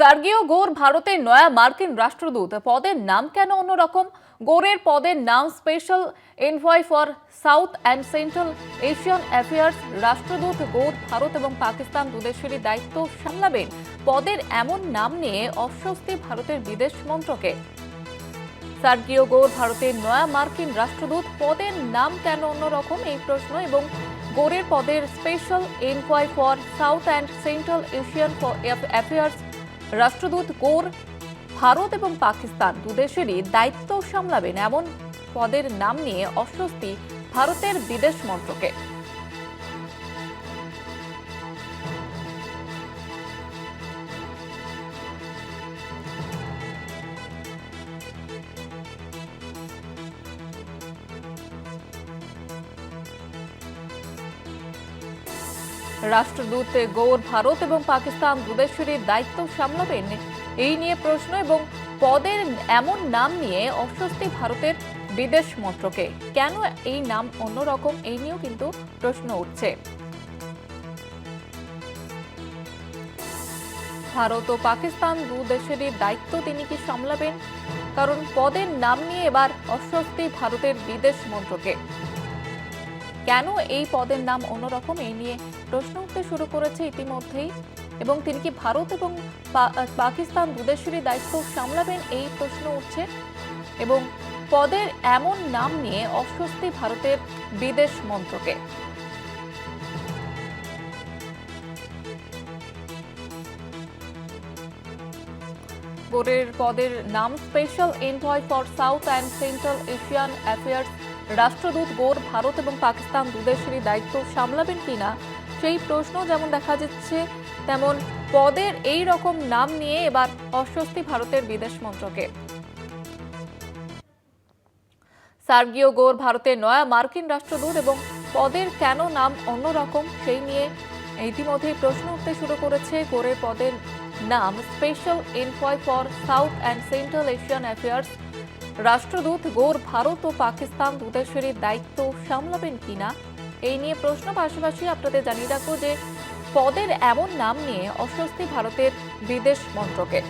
সার্গিও Gor ভারতের নয়া মার্কিন রাষ্ট্রদূত। পদের নাম কেন অন্যরকম? গোরের পদের নাম special envoy for south and central Asian affairs. রাষ্ট্রদূত, গোর, ভারত এবং পাকিস্তান দুদেশেরই দায়িত্ব সামলাবেন। পদের এমন নাম নিয়ে অস্বস্তি ভারতের বিদেশ মন্ত্রকে। সার্গিও গোর ভারতের নয়া মার্কিন রাষ্ট্রদূত, পদের নাম কেন অন্যরকম? এই প্রশ্ন এবং গোরের পদের special envoy for south and central Asian affairs রাষ্ট্রদূত কোর, ভারত এবং পাকিস্তান দুদেশেরই দায়িত্ব সামলাবেন এমন পদের নাম নিয়ে অস্বস্তি ভারতের বিদেশ মন্ত্রকে রাষ্ট্রদূত গৌর ভারত এবং পাকিস্তান দুদেশেরই দায়িত্ব সামলাবেন। এই নিয়ে প্রশ্ন এবং পদের এমন নাম নিয়ে অস্বস্তি ভারতের বিদেশ মন্ত্রকে। কেন এই নাম অন্যরকম? এই নিয়েও কিন্তু প্রশ্ন উঠছে। ভারত ও পাকিস্তান দু দেশেরই দায়িত্ব তিনি কি সামলাবেন? কারণ পদের নাম নিয়ে এবার অস্বস্তি ভারতের বিদেশ মন্ত্রকে। কেন এই পদের নাম অন্যরকম? এই নিয়ে প্রশ্ন উঠতে শুরু করেছে ইতিমধ্যেই। এবং তিনি কি ভারত এবং পাকিস্তান দুদেশেরই দায়িত্ব সামলাবেন? এই প্রশ্ন উঠছে। এবং পদের এমন নাম নিয়ে অস্বস্তি ভারতের বিদেশ মন্ত্রকে। বোর্ডের পদের নাম special envoy for south and central Asian affairs রাষ্ট্রদূত গোর ভারত এবং পাকিস্তান দুদেশেরই দায়িত্ব সামলাবেন কিনা? সেই প্রশ্ন যেমন দেখা যাচ্ছে, তেমন পদের এই রকম নাম নিয়ে এবার অস্বস্তি ভারতের বিদেশ মন্ত্রকে। সার্গিও গোর ভারতের নয়া মার্কিন রাষ্ট্রদূত এবং পদের কেন নাম অন্যরকম সেই নিয়ে ইতিমধ্যেই প্রশ্ন উঠতে শুরু করেছে গোরের পদের নাম special envoy for south and central Asian affairs রাষ্ট্রদূত গোর ভারত ও পাকিস্তান দুদেশেরই দায়িত্ব সামলাবেন কিনা? এই নিয়ে প্রশ্ন পাশাপাশি আপনাদের জানিয়ে রাখব যে, পদের এমন নাম নিয়ে অস্বস্তি ভারতের বিদেশ মন্ত্রকে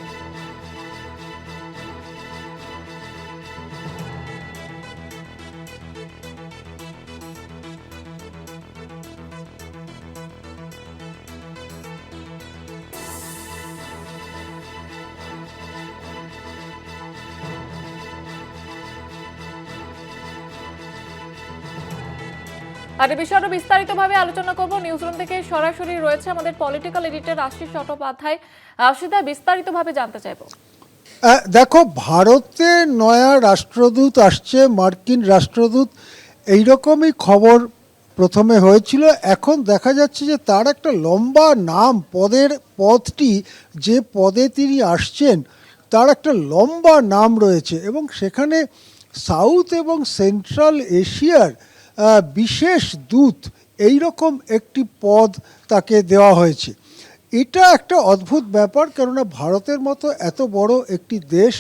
আর এই বিষয়ে আরও বিস্তারিতভাবে আলোচনা করব। নিউজরুম থেকে সরাসরি রয়েছে আমাদের পলিটিক্যাল এডিটর আশিস চট্টোপাধ্যায়। আশিদা বিস্তারিতভাবে জানতে চাইব। দেখো, ভারতে নয়া রাষ্ট্রদূত আসছে, মার্কিন রাষ্ট্রদূত। এইরকমই খবর প্রথমে হয়েছিল। এখন দেখা যাচ্ছে যে তার একটা লম্বা নাম, পদের পদটি, যে পদে তিনি আসছেন, তার একটা লম্বা নাম রয়েছে। এবং সেখানে সাউথ এবং সেন্ট্রাল এশিয়ার বিশেষ দূত এই রকম একটি পদ তাকে দেওয়া হয়েছে। এটা একটা অদ্ভুত ব্যাপার, কেননা ভারতের মতো এত বড় একটি দেশ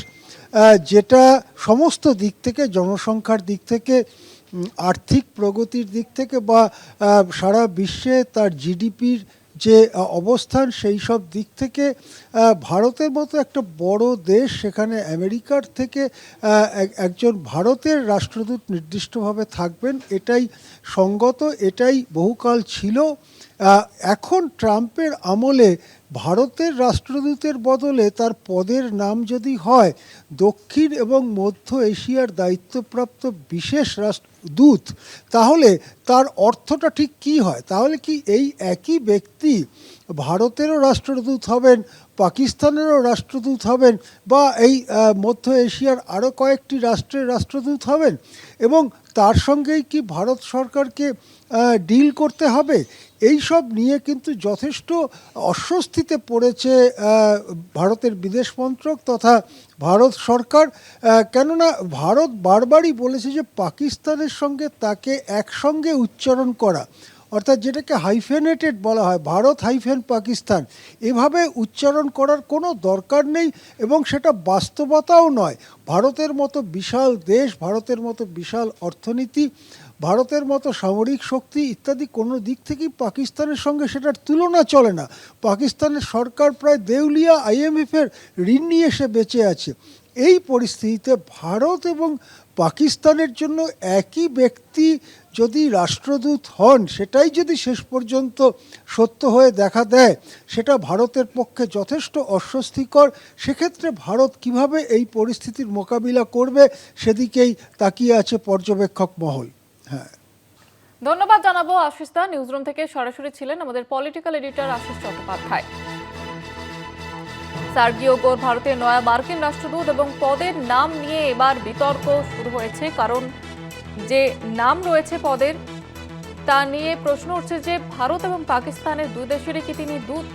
যেটা সমস্ত দিক থেকে, জনসংখ্যার দিক থেকে আর্থিক প্রগতির দিক থেকে বা সারা বিশ্বে তার জিডিপির যে অবস্থান সেই সব দিক থেকে ভারতের মতো একটা বড় দেশ সেখানে আমেরিকার থেকে এক- একজন ভারতের রাষ্ট্রদূত নির্দিষ্টভাবে থাকবেন, এটাই সঙ্গত, এটাই বহুকাল ছিল। এখন ট্রাম্পের আমলে ভারতের রাষ্ট্রদূতের বদলে তার পদের নাম যদি হয়, দক্ষিণ এবং মধ্য এশিয়ার দায়িত্বপ্রাপ্ত বিশেষ রাষ্ট্র দূত, তাহলে তার অর্থটা ঠিক কি হয়? তাহলে কি এই একই ব্যক্তি ভারতেরও রাষ্ট্রদূত হবেন পাকিস্তানেরও রাষ্ট্রদূত হবেন বা এই মধ্য এশিয়ার আরও কয়েকটি রাষ্ট্রের রাষ্ট্রদূত হবেন এবং তার সঙ্গেই কি ভারত সরকারকে ডিল করতে হবে? এই সব নিয়ে কিন্তু যথেষ্ট অস্বস্তিতে পড়েছে ভারতের বিদেশ মন্ত্রক তথা ভারত সরকার। কেননা ভারত বারবারই বলেছে যে পাকিস্তানের সঙ্গে তাকে একসঙ্গে উচ্চারণ করা। অর্থাৎ যেটাকে হাইফেনেটেড বলা হয়, ভারত হাইফেন পাকিস্তান, এভাবে উচ্চারণ করার কোনো দরকার নেই এবং সেটা বাস্তবতাও নয়। ভারতের মতো বিশাল দেশ, ভারতের মতো বিশাল অর্থনীতি, ভারতের মতো সামরিক শক্তি ইত্যাদি কোনো দিক থেকেই পাকিস্তানের সঙ্গে সেটার তুলনা চলে না। পাকিস্তানের সরকার প্রায় দেউলিয়া আইএমএফের ঋণ নিয়ে এসে বেঁচে আছে। এই পরিস্থিতিতে ভারত এবং পাকিস্তানের জন্য একই ব্যক্তি যদি রাষ্ট্রদূত হন, সেটাই যদি শেষ পর্যন্ত সত্য হয়ে দেখা দেয়, সেটা ভারতের পক্ষে যথেষ্ট অস্বস্তিকর। সেক্ষেত্রে ভারত কীভাবে এই পরিস্থিতির মোকাবিলা করবে, সেদিকেই তাকিয়ে আছে পর্যবেক্ষক মহল। হ্যাঁ। ধন্যবাদ জানাব আশিস দা। নিউজরুম থেকে সরাসরি ছিলেন আমাদের political editor Ashis Chattopadhyay. Sergio Gor ভারতের নয়া মার্কিন রাষ্ট্রদূত এবং পদের নাম নিয়ে এবার বিতর্ক শুরু হয়েছে, কারণ যে নাম রয়েছে পদের, তা নিয়ে প্রশ্ন উঠছে যে ভারত এবং পাকিস্তানের দুই দেশেরই কি তিনি দূত?